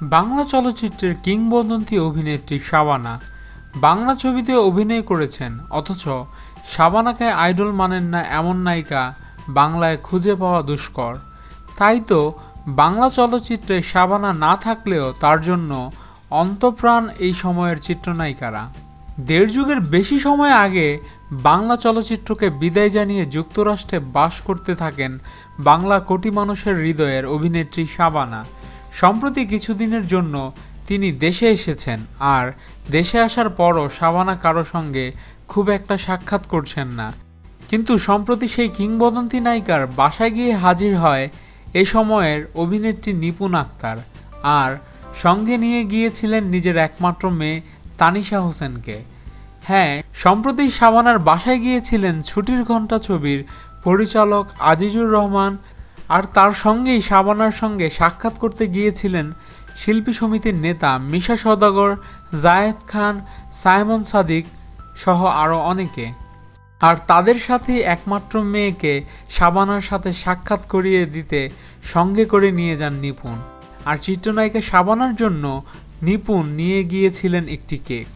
বাংলা চলচ্চিত্রের কিংবদন্তি অভিনেত্রী শাবানা। বাংলা ছবিতে অভিনয় করেছেন, অথচ শাবানাকে আইডল মানেন না এমন নায়িকা বাংলায় খুঁজে পাওয়া দুষ্কর। তাই তো বাংলা চলচ্চিত্রে শাবানা না থাকলেও তার জন্য অন্তপ্রাণ এই সময়ের চিত্রনায়িকারা। দেড় যুগের বেশি সময় আগে বাংলা চলচ্চিত্রকে বিদায় জানিয়ে যুক্তরাষ্ট্রে বাস করতে থাকেন বাংলা কোটি মানুষের হৃদয়ের অভিনেত্রী শাবানা। সম্প্রতি কিছুদিনের জন্য তিনি দেশে এসেছেন আর দেশে আসার পরও শাবানা কারও সঙ্গে খুব একটা সাক্ষাৎ করছেন না। কিন্তু সম্প্রতি সেই কিংবদন্তি নায়িকার বাসায় গিয়ে হাজির হয় এ সময়ের অভিনেত্রী নিপুণ আক্তার আর সঙ্গে নিয়ে গিয়েছিলেন নিজের একমাত্র মেয়ে তানিশা হোসেনকে। হ্যাঁ সম্প্রতি শাবানার বাসায় গিয়েছিলেন ছুটির ঘণ্টা ছবির পরিচালক আজিজুর রহমান আর তার সঙ্গেই শাবানার সঙ্গে সাক্ষাৎ করতে গিয়েছিলেন শিল্পী সমিতির নেতা মিশা সদাগর জায়েদ খান, সাইমন সাদিক সহ আরও অনেকে। আর তাদের সাথে একমাত্র মেয়েকে শাবানার সাথে সাক্ষাৎ করিয়ে দিতে সঙ্গে করে নিয়ে যান নিপুণ। আর চিত্রনায়িকা শাবানার জন্য নিপুণ নিয়ে গিয়েছিলেন একটি কেক।